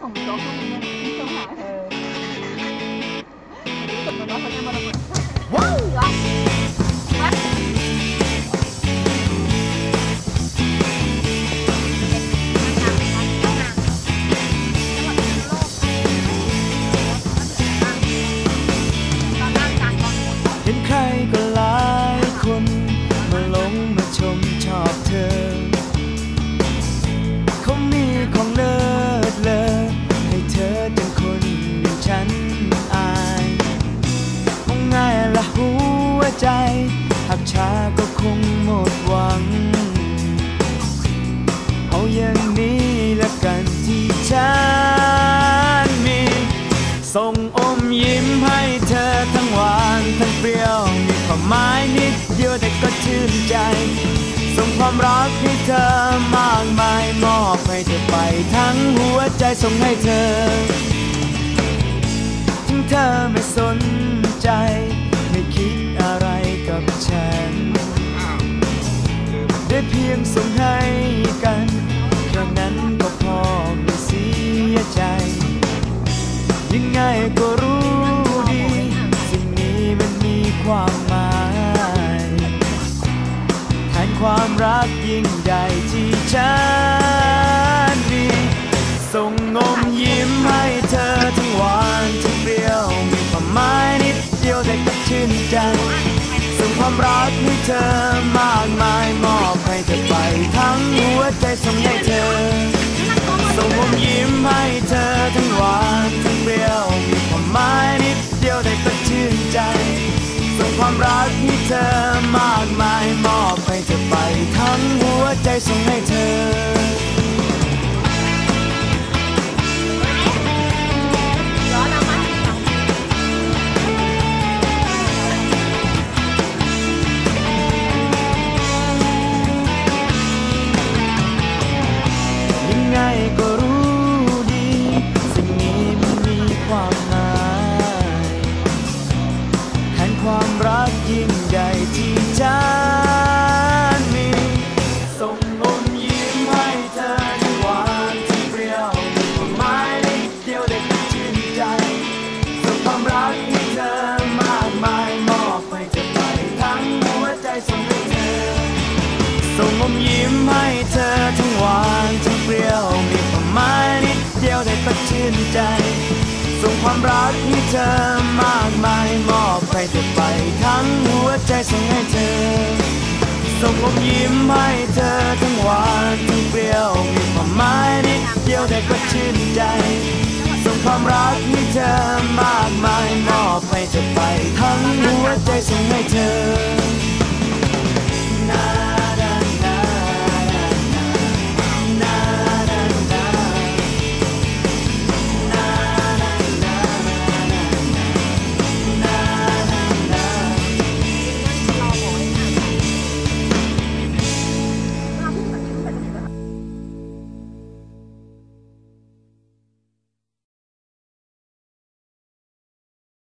ส่งโจ๊กให้มึงเนี่ยที่ส่ง ส่งอมยิ้มให้เธอทั้งหวานทั้งเปรี้ยว มีความหมายนิดเดียวแต่ก็ชื่นใจ ส่งความรักให้เธอมากมายมอบให้เธอไปทั้งหัวใจส่งให้เธอ ถึงเธอไม่สนใจ ความหมายแทนความรักยิ่งใหญ่ที่ฉันมีส่งงมยิ้มให้เธอทั้งหวานทั้งเปรี้ยวมีความหมายนิดเดียวแต่ก็ชื่นใจส่งความรักให้เธอมากมาย ก็รู้ดี สิ่งนี้มันมีความหมายแทนความรักยิ่งใหญ่ที่ฉันมีส่งอมยิ้มให้เธอทั้งหวานทั้งเปรี้ยวมีความหมายนิดเดียวได้ก็ชื่นใจส่งความรักให้เธอมากมายมอบให้เธอไปทั้งหัวใจส่งให้เธอส่งอมยิ้มให้เธอทั้งหวานทั้งเปรี้ยว เดียวแต่ก็ชื่นใจ ส่งความรักให้เธอมากมายมอบให้เธอไปทั้งหัวใจส่งให้เธอ ส่งอมยิ้มให้เธอทั้งหวานทั้งเปรี้ยวมีความหมายนิดเดียวแต่ก็ชื่นใจ ส่งความรักให้เธอมากมายมอบให้เธอไปทั้งหัวใจส่งให้เธอ